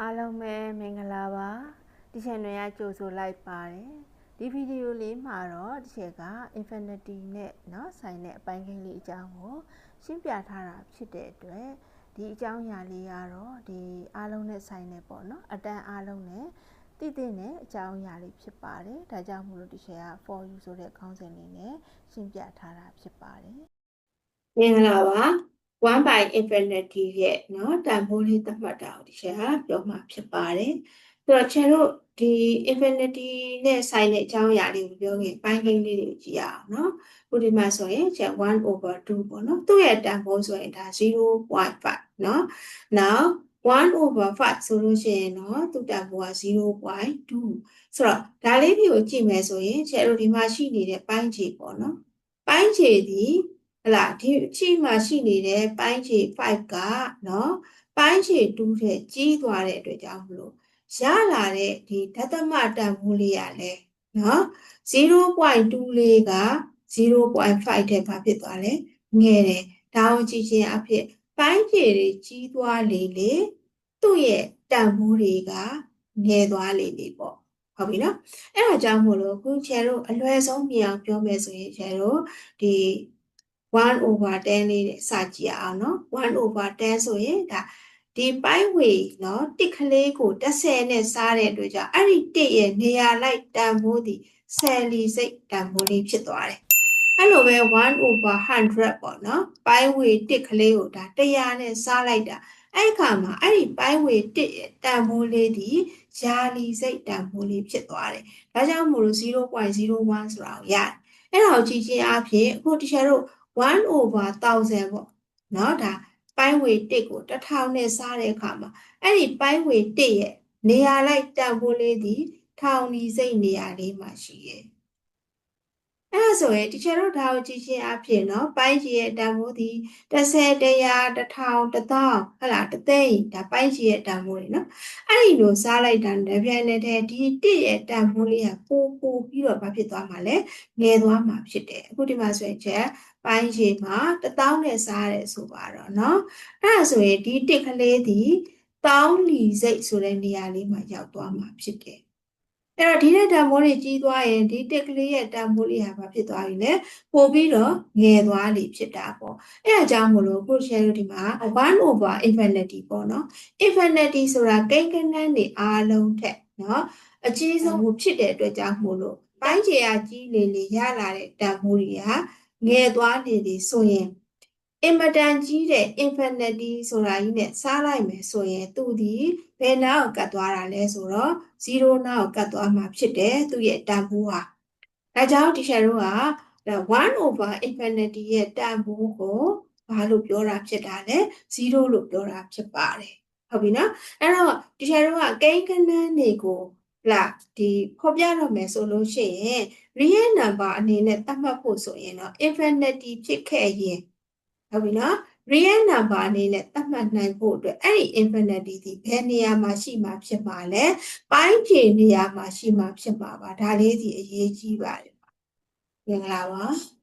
အားလုံးပဲမင်္ဂလာပါဒီချန်နယ်ကကြိုဆိုလိုက်ပါတယ်ဒီဗီဒီယိုလေးမှာတော့ဒီချက်က infinity နဲ့เนาะဆိုင်တဲ့အပိုင်းကိန်းလေးအကြောင်းကိုရှင်းပြထားတာဖြစ်တဲ့အတွက်ဒီအကြောင်းအရာလေးကတော့ဒီအားလုံးနဲ့ဆိုင်နေပေါ့เนาะအတန်းအားလုံးနဲ့တည်တည်နဲ့အကြောင်းအရာလေးဖြစ်ပါတယ်ဒါကြောင့်မို့လို့ဒီချက်က for you ဆိုတဲ့ခေါင်းစဉ်လေးနဲ့ရှင်းပြထားတာဖြစ်ပါတယ် မင်္ဂလာပါ 1 by infinity ရဲ့เนาะတန်ဖိုးလေးသတ်မှတ်တာကိုဒီချက်ကပြောမှာဖြစ်ပါတယ်ဆိုတော့ချင်တို့ဒီ infinity နဲ့ဆိုင်တဲ့အကြောင်းအရာလေးကိုပြောရင်ပိုင်းကိန်းလေးတွေကိုကြည့်ရအောင်เนาะခုဒီမှာဆိုရင်ချက်1 over 2ပေါ့เนาะသူ့ရဲ့တန်ဖိုးဆိုရင်ဒါ0.5เนาะ now 1 over 5ဆိုလို့ရှိရင်เนาะသူ့တန်ဖိုးက0.2ဆိုတော့ဒါလေးတွေကိုကြည့်မယ်ဆိုရင်ချက်တို့ဒီမှာရှိနေတဲ့ပိုင်းခြေပေါ့เนาะပိုင်းခြေဒီ ဟလာဒီချိမှာရှိနေတဲ့ပိုင်းခြေ5ကနော်ပိုင်းခြေ2ထက်ကြီးသွားတဲ့အတွက်ကြောင့်မလို့ရလာတဲ့ဒီဒသမတန်ဖိုးလေးရလဲနော်0.2လေးက0.5ထက်ဘာဖြစ်သွားလဲငယ်တယ်ဒါအောင်ကြည့်ခြင်းအဖြစ်ပိုင်းခြေတွေကြီးသွားလေလေသူ့ရဲ့တန်ဖိုးတွေကငယ်သွားလေလေပေါ့ဟုတ်ပြီနော်အဲ့ဒါကြောင့်မို့လို့ခုချယ်တို့အလွယ်ဆုံးမြင်အောင်ပြောမယ်ဆိုရင်ချယ်တို့ဒီ 1 over 10လေးစကြည့်အောင်နော်1 over 10ဆိုရင်ဒါဒီပိုင်းဝေနော်တစ်ကလေးကို10နဲ့စားတဲ့အတွက်ကြောင့်အဲ့ဒီတစ်ရဲ့နေရာလိုက်တန်ဖိုးသည်ဆယ်လီစိတ်တန်ဖိုးလေးဖြစ်သွားတယ်အဲ့လိုပဲ1 over 100ပေါ့နော်ပိုင်းဝေတစ်ကလေးကိုဒါ100နဲ့စားလိုက်တာအဲ့ခါမှာအဲ့ဒီပိုင်းဝေတစ်တန်ဖိုးလေးဒီယာလီစိတ်တန်ဖိုးလေးဖြစ်သွားတယ်ဒါကြောင့်မို့လို့0.01ဆိုတာကိုရတယ်အဲ့ဒါကိုကြည့်ချင်းအပြင်အခုတခြားတို့ 1 over 1000ပေါ့เนาะဒါပိုင်းဝေ1ကို1000နဲ့စားတဲ့အခါမှာအဲ့ဒီပိုင်းဝေ1ရဲ့နေရာလိုက်တန်ဖိုးလေးဒီထောင်ဒီစိတ်နေရာလေးမှာရှိရဲ့ အဲ့ဒါဆိုရင်တီချာတို့ဒါကိုကြည့်ချင်းအဖြစ်နော်ပိုင်းကြီးရဲ့တန်ဖိုးဒီ30တရာ1000 1000ဟဲ့လားတသိန်းဒါပိုင်းကြီးရဲ့တန်ဖိုးတွေနော်အဲ့ဒီလိုစားလိုက်တာတပြိုင်တည်းတည်းဒီတစ်ရဲ့တန်ဖိုးလေးကပိုပိုပြီးတော့ဘာဖြစ်သွားမှာလဲငယ်သွားမှာဖြစ်တယ်အခုဒီမှာဆိုရင်ချက်ပိုင်းကြီးမှာ1000နဲ့စားရတယ်ဆိုပါတော့နော်အဲ့ဒါဆိုရင်ဒီတစ်ကလေးဒီတောင်းလီစိတ်ဆိုတဲ့နေရာလေးမှာရောက်သွားမှာဖြစ်တယ် အဲ့တော့ဒီတဲ့တန်ဖိုးတွေကြီးသွားရင်ဒီတက်ကလေးရဲ့တန်ဖိုးလေးဟာဘာဖြစ်သွားပြီလဲပို့ပြီးတော့ငယ်သွားလိဖြစ်တာပေါ့အဲ့ဒါကြောင့်မလို့ကိုရှယ်တို့ဒီမှာ1 over infinity ပေါ့နော် infinity ဆိုတာကိန်းကနန်းတွေအားလုံးထက်နော်အကြီးဆုံးဖြစ်တဲ့အတွက်ကြောင့်မို့လို့ပိုင်းခြေကကြီးလေလေရလာတဲ့တန်ဖိုးတွေကငယ်သွားနေပြီဆိုရင် အင်မတန်ကြီးတဲ့ infinity ဆိုတာကြီးနဲ့စားလိုက်မယ်ဆိုရင်သူဒီဘယ်နာကိုကတ်သွားတာလဲဆိုတော့0နာကိုကတ်သွားမှာဖြစ်တယ်သူရဲ့တန်ဖိုးဟာဒါကြောင့်ဒီရှယ်တို့က1 over infinity ရဲ့တန်ဖိုးကိုဘာလို့ပြောတာဖြစ်တာလဲ0လို့ပြောတာဖြစ်ပါတယ်ဟုတ်ပြီနော်အဲ့တော့ဒီရှယ်တို့ကကိန်းကနန်းတွေကိုလာဒီဖော်ပြတော့မယ်ဆိုလို့ရှိရင် real number အနေနဲ့သတ်မှတ်ဖို့ဆိုရင်တော့ infinity ဖြစ်ခဲ့ရင် ဟုတ်ပြီနော် real number အနေနဲ့သတ်မှတ်နိုင်ဖို့အတွက်အဲ့ဒီ infinity ဒီဘယ်နေရာမှာရှိမှာဖြစ်မှာလဲပိုင်းခြေနေရာမှာရှိမှာဖြစ်မှာပါဒါလေးဒီအရေးကြီးပါတယ်မင်္ဂလာပါ